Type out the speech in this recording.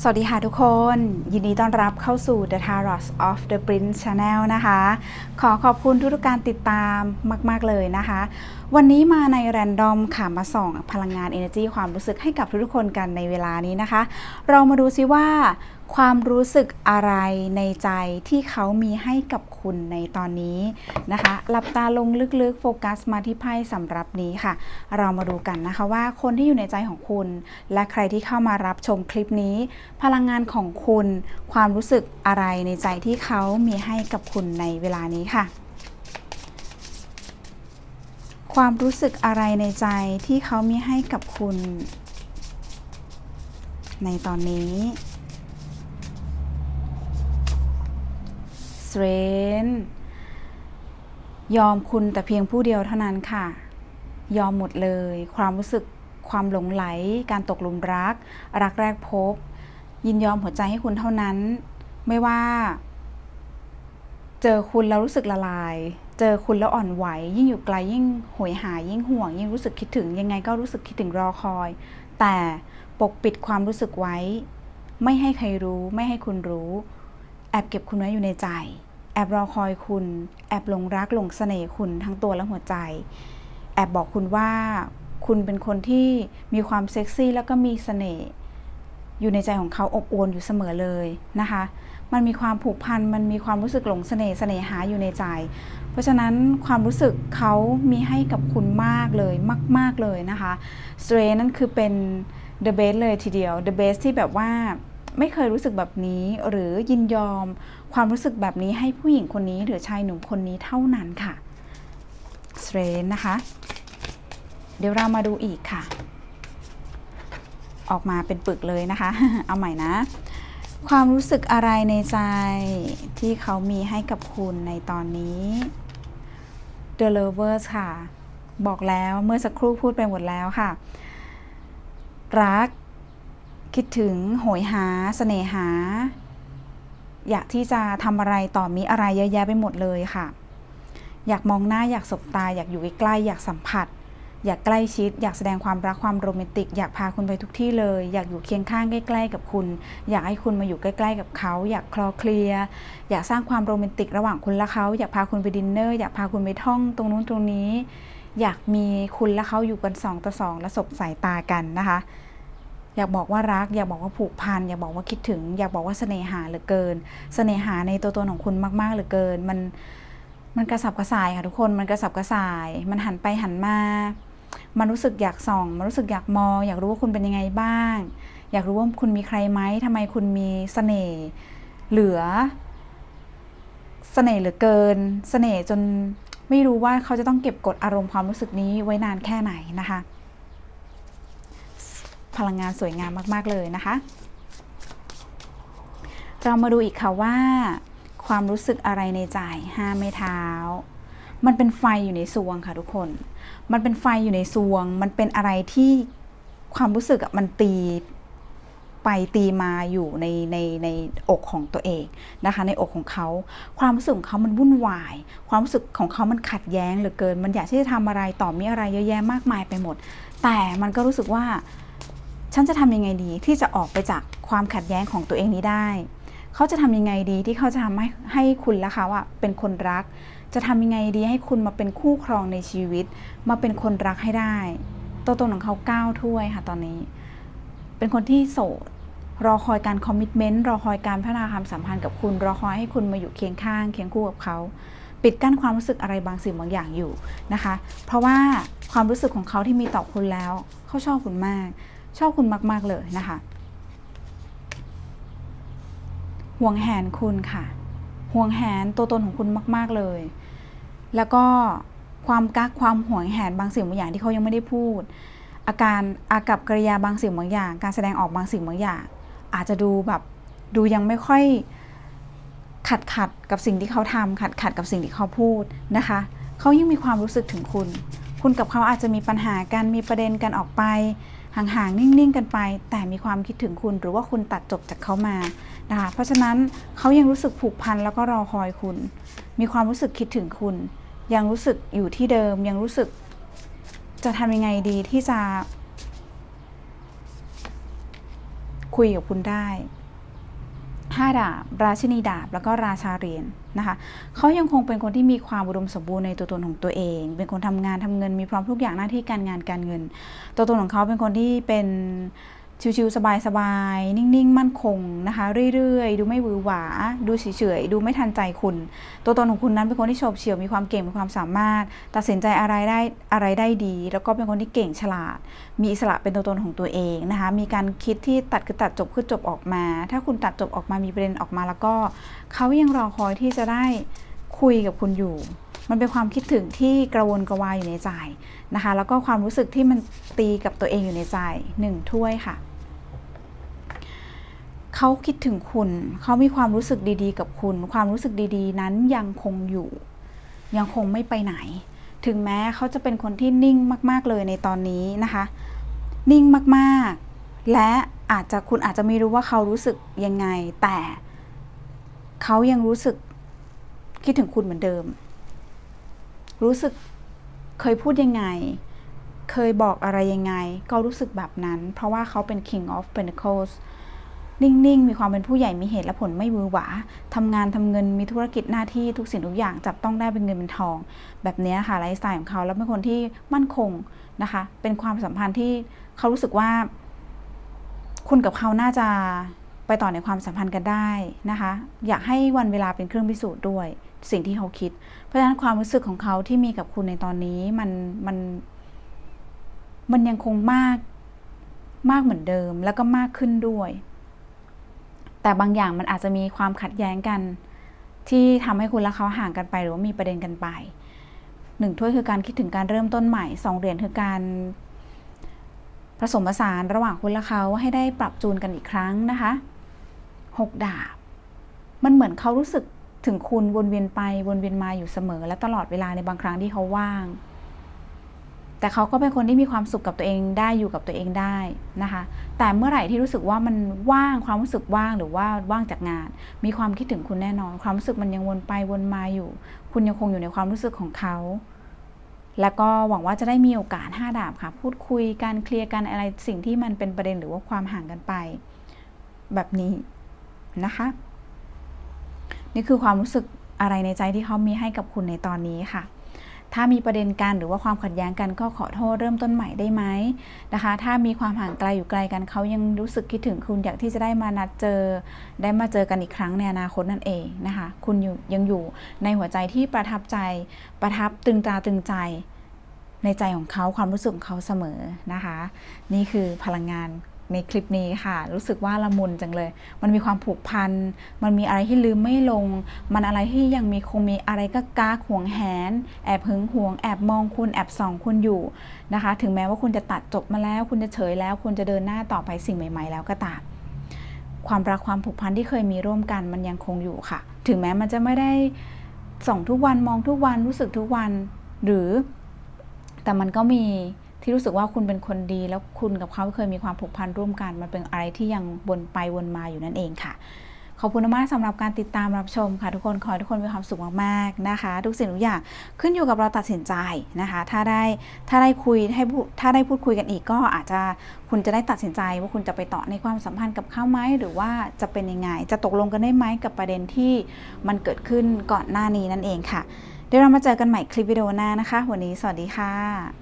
สวัสดีค่ะทุกคน ยินดีต้อนรับเข้าสู่ The Tarot of the Prince Channel นะคะ ขอขอบคุณทุกการติดตามมาก ๆ เลยนะคะ วันนี้มาในแรนดอมค่ะมาส่องพลังงาน Energy ความรู้สึกให้กับทุกๆคนกันในเวลานี้นะคะ เรามาดูซิว่า ความรู้สึกอะไรในใจที่เขามีให้กับคุณในตอนนี้นะคะหลับตาลงลึกๆ โฟกัสมาที่ไพ่สำหรับนี้ค่ะ เรามาดูกันนะคะว่าคนที่อยู่ในใจของคุณ และใครที่เข้ามารับชมคลิปนี้ พลังงานของคุณ ความรู้สึกอะไรในใจที่เขามีให้กับคุณในเวลานี้ค่ะ ความรู้สึกอะไรในใจที่เขามีให้กับคุณ ในตอนนี้ s t r a n ยอมคุณแต่เพียงผู้เดียวเท่านั้นค่ะ ยอมหมดเลย ความรู้สึกความหลงไหล การตกหลุมรัก รักแรกพบ ยินยอมหัวใจให้คุณเท่านั้น ไม่ว่า เจอคุณแล้วรู้สึกละลายเจอคุณแล้วอ่อนไหว ยิ่งอยู่ไกลยิ่งโหยหายิ่งห่วง ยิ่งรู้สึกคิดถึงยังไงก็รู้สึกคิดถึงรอคอย แต่ปกปิดความรู้สึกไว้ ไม่ให้ใครรู้ ไม่ให้คุณรู้ แอบเก็บคุณไว้อยู่ในใจ แอบรอคอยคุณ แอบหลงรักหลงเสน่ห์คุณทั้งตัวและหัวใจ แอบบอกคุณว่าคุณเป็นคนที่มีความเซ็กซี่แล้วก็มีเสน่ห์ อยู่ในใจของเขาอบอวลอยู่เสมอเลยนะคะ มันมีความผูกพัน มันมีความรู้สึกหลงเสน่ห์เสน่หาอยู่ในใจ เพราะฉะนั้นความรู้สึกเขามีให้กับคุณมากเลยมาก ๆเลยนะคะสเตรนั่นคือเป็น the best เลยทีเดียว the best ที่แบบว่าไม่เคยรู้สึกแบบนี้หรือยินยอม ความรู้สึกแบบนี้ให้ผู้หญิงคนนี้หรือชายหนุ่มคนนี้เท่านั้นค่ะสเตรนนะคะ เดี๋ยวเรามาดูอีกค่ะ ออกมาเป็นปึกเลยนะคะ เอาใหม่นะ ความรู้สึกอะไรในใจที่เขามีให้กับคุณในตอนนี้ The Lovers ค่ะ บอกแล้วเมื่อสักครู่พูดไปหมดแล้วค่ะ รัก คิดถึงโหยหาเสน่หา อยากที่จะทำอะไรต่อมีอะไรเยอะแยะไปหมดเลยค่ะ อยากมองหน้าอยากสบตา อยากอยู่ใกล้ๆอยากสัมผัส อยากใกล้ชิด อยากแสดงความรักความโรแมนติก อยากพาคุณไปทุกที่เลย อยากอยู่เคียงข้างใกล้ๆกับคุณ อยากให้คุณมาอยู่ใกล้ๆกับเขา อยากคลอเคลียอยากสร้างความโรแมนติกระหว่างคุณและเขาอยากพาคุณไปดินเนอร์อยากพาคุณไปท่องตรงนู้นตรงนี้ อยากมีคุณและเขาอยู่กันสองต่อสองและสบสายตากันนะคะ อยากบอกว่ารัก อยากบอกว่าผูกพันอยากบอกว่าคิดถึง อยากบอกว่าเสน่หาเหลือเกิน เสน่หาในตัวตนของคุณมากๆเหลือเกินมันมันกระสับกระส่ายค่ะทุกคน มันกระสับกระส่าย มันหันไปหันมา มันรู้สึกอยากส่อง มันรู้สึกอยากมอง อยากรู้ว่าคุณเป็นยังไงบ้าง อยากรู้ว่าคุณมีใครไหมทำไมคุณมีเสน่ห์เหลือเสน่ห์เหลือเกินเสน่ห์จนไม่รู้ว่าเขาจะต้องเก็บกดอารมณ์ความรู้สึกนี้ไว้นานแค่ไหนนะคะ พลังงานสวยงามมาก ๆ เลยนะคะ เรามาดูอีกค่ะว่า ความรู้สึกอะไรในใจห้าไม้เท้า มันเป็นไฟอยู่ในซวงค่ะทุกคน มันเป็นไฟอยู่ในซวง มันเป็นอะไรที่ความรู้สึกอะมันตีไปตีมาอยู่ในในในอกของตัวเองนะคะ ในอกของเขา ความรู้สึกของเขามันวุ่นวาย ความรู้สึกของเขามันขัดแย้งเหลือเกิน มันอยากที่จะทำอะไรต่อมีอะไรเยอะแยะมากมายไปหมด แต่มันก็รู้สึกว่า ฉันจะทำยังไงดีที่จะออกไปจากความขัดแย้งของตัวเองนี้ได้ เขาจะทำยังไงดีที่เขาจะทำให้ให้คุณและเขาอะเป็นคนรัก จะทำยังไงดีให้คุณมาเป็นคู่ครองในชีวิต มาเป็นคนรักให้ได้ ตัวตนของเขาก้าวถ้วยค่ะตอนนี้ เป็นคนที่โสด รอคอยการคอมมิชเมนต์ รอคอยการพัฒนาความสัมพันธ์กับคุณ รอคอยให้คุณมาอยู่เคียงข้าง เคียงคู่กับเขา ปิดกั้นความรู้สึกอะไรบางสิ่งบางอย่างอยู่นะคะ เพราะว่าความรู้สึกของเขาที่มีต่อคุณแล้ว เขาชอบคุณมาก ชอบคุณมาก ๆ เลยนะคะ ห่วงแหนคุณค่ะห่วงแหนตัวตนของคุณมาก ๆ เลย แล้วก็ความกักความห่วงแหนบางสิ่งบางอย่างที่เขายังไม่ได้พูด อาการอากับกริยาบางสิ่งบางอย่าง การแสดงออกบางสิ่งบางอย่าง อาจจะดูแบบดูยังไม่ค่อยขัดขัดกับสิ่งที่เขาทำขัดขัดกับสิ่งที่เขาพูดนะคะเขายังมีความรู้สึกถึงคุณ คุณกับเขาอาจจะมีปัญหากันมีประเด็นกันออกไปห่างๆ นิ่ง ๆ กันไป แต่มีความคิดถึงคุณ หรือว่าคุณตัดจบจากเขามานะคะเพราะฉะนั้นเขายังรู้สึกผูกพันแล้วก็รอคอยคุณ มีความรู้สึกคิดถึงคุณ ยังรู้สึกอยู่ที่เดิม ยังรู้สึกจะทำยังไงดีที่จะ คุยกับคุณได้ห้าดาบ ราชินีดาบ แล้วก็ราชาเหรียญนะคะเขายังคงเป็นคนที่มีความอุดมสมบูรณ์ในตัวตนของตัวเอง เป็นคนทำงานทำเงินมีพร้อมทุกอย่างหน้าที่การงานการเงิน ตัวตนของเขาเป็นคนที่เป็น ชิวๆสบายๆ นิ่งๆ มั่นคงนะคะ เรื่อยๆ ดูไม่หวือหวา ดูเฉยๆ ดูไม่ทันใจคุณ ตัวตนของคุณนั้นเป็นคนที่โฉบเฉี่ยว มีความเก่ง มีความสามารถ ตัดสินใจอะไรได้อะไรได้ดี แล้วก็เป็นคนที่เก่งฉลาด มีอิสระเป็นตัวตนของตัวเองนะคะ มีการคิดที่ตัดคือตัดจบคือจบออกมา ถ้าคุณตัดจบออกมา มีประเด็นออกมาแล้วก็เขายังรอคอยที่จะได้คุยกับคุณอยู่มันเป็นความคิดถึงที่กระวนกระวายอยู่ในใจนะคะ แล้วก็ความรู้สึกที่มันตีกับตัวเองอยู่ในใจหนึ่งถ้วยค่ะ เขาคิดถึงคุณ เขามีความรู้สึกดีๆ กับคุณ ความรู้สึกดีๆ นั้นยังคงอยู่ ยังคงไม่ไปไหน ถึงแม้เขาจะเป็นคนที่นิ่งมาก ๆ เลยในตอนนี้นะคะ นิ่งมากๆ และอาจจะคุณอาจจะไม่รู้ว่าเขารู้สึกยังไง แต่เขายังรู้สึกคิดถึงคุณเหมือนเดิม รู้สึกเคยพูดยังไง เคยบอกอะไรยังไง ก็รู้สึกแบบนั้น เพราะว่าเขาเป็น King of Pentacles นิ่งๆ มีความเป็นผู้ใหญ่มีเหตุและผลไม่วือหวาทำงานทำเงินมีธุรกิจหน้าที่ทุกสิ่งทุกอย่างจับต้องได้เป็นเงินเป็นทอง แบบนี้ค่ะไลฟ์สไตล์ของเขาแล้วเป็นคนที่มั่นคงนะคะ เป็นความสัมพันธ์ที่เขารู้สึกว่า คุณกับเขาน่าจะไปต่อในความสัมพันธ์กันได้นะคะ อยากให้วันเวลาเป็นเครื่องพิสูจน์ด้วย สิ่งที่เขาคิด เพราะฉะนั้นความรู้สึกของเขาที่มีกับคุณในตอนนี้มันมันมันยังคงมากมากเหมือนเดิมแล้วก็มากขึ้นด้วย แต่บางอย่างมันอาจจะมีความขัดแย้งกัน ที่ทำให้คุณและเขาห่างกันไปหรือว่ามีประเด็นกันไปหนึ่งถ้วยคือการคิดถึงการเริ่มต้นใหม่สองเหรียญคือการผสมผสานระหว่างคุณและเขาให้ได้ปรับจูนกันอีกครั้งนะคะหกดาบ มันเหมือนเขารู้สึกถึงคุณวนเวียนไปวนเวียนมาอยู่เสมอ และตลอดเวลาในบางครั้งที่เขาว่าง แต่เขาก็เป็นคนที่มีความสุขกับตัวเองได้อยู่กับตัวเองได้นะคะ แต่เมื่อไหร่ที่รู้สึกว่ามันว่างความรู้สึกว่างหรือว่าว่างจากงาน มีความคิดถึงคุณแน่นอน ความรู้สึกมันยังวนไปวนมาอยู่ คุณยังคงอยู่ในความรู้สึกของเขา แล้วก็หวังว่าจะได้มีโอกาสห้าดาบค่ะ พูดคุยการเคลียร์กันอะไรสิ่งที่มันเป็นประเด็นหรือว่าความห่างกันไป แบบนี้นะคะ นี่คือความรู้สึกอะไรในใจที่เขามีให้กับคุณในตอนนี้ค่ะ ถ้ามีประเด็นกันหรือว่าความขัดแย้งกันก็ขอโทษเริ่มต้นใหม่ได้ไหมนะคะ ถ้ามีความห่างไกลอยู่ไกลกันเขายังรู้สึกคิดถึงคุณอยากที่จะได้มานัดเจอ ได้มาเจอกันอีกครั้งในอนาคตนั่นเองนะคะ คุณยังอยู่ในหัวใจที่ประทับใจ ประทับตึงตาตึงใจในใจของเขาความรู้สึกของเขาเสมอนะคะ นี่คือพลังงาน ในคลิปนี้ค่ะ รู้สึกว่าละมุนจังเลย มันมีความผูกพัน มันมีอะไรที่ลืมไม่ลง มันอะไรที่ยังมีคงมีอะไรก็กาห่วงแหน แอบหึงหวง แอบมองคุณ แอบส่องคุณอยู่นะคะ ถึงแม้ว่าคุณจะตัดจบมาแล้ว คุณจะเฉยแล้ว คุณจะเดินหน้าต่อไปสิ่งใหม่ ๆ แล้วก็ตาม ความรักความผูกพันที่เคยมีร่วมกันมันยังคงอยู่ค่ะ ถึงแม้มันจะไม่ได้ส่องทุกวัน มองทุกวัน รู้สึกทุกวัน หรือ แต่มันก็มี ที่รู้สึกว่าคุณเป็นคนดี แล้วคุณกับเขาเคยมีความผูกพันร่วมกัน มันเป็นอะไรที่ยังวนไปวนมาอยู่นั่นเองค่ะ ขอบคุณมากสำหรับการติดตามรับชมค่ะ ทุกคนขอให้ทุกคนมีความสุขมากๆนะคะ ทุกสิ่งทุกอย่างขึ้นอยู่กับเราตัดสินใจนะคะ ถ้าได้ถ้าได้คุยให้ถ้าได้พูดคุยกันอีกก็อาจจะคุณจะได้ตัดสินใจว่าคุณจะไปต่อในความสัมพันธ์กับเขาไหมหรือว่าจะเป็นยังไง จะตกลงกันได้ไหมกับประเด็นที่มันเกิดขึ้นก่อนหน้านี้นั่นเองค่ะเดี๋ยวเรามาเจอกันใหม่คลิปวิดีโอหน้านะคะ วันนี้สวัสดีค่ะ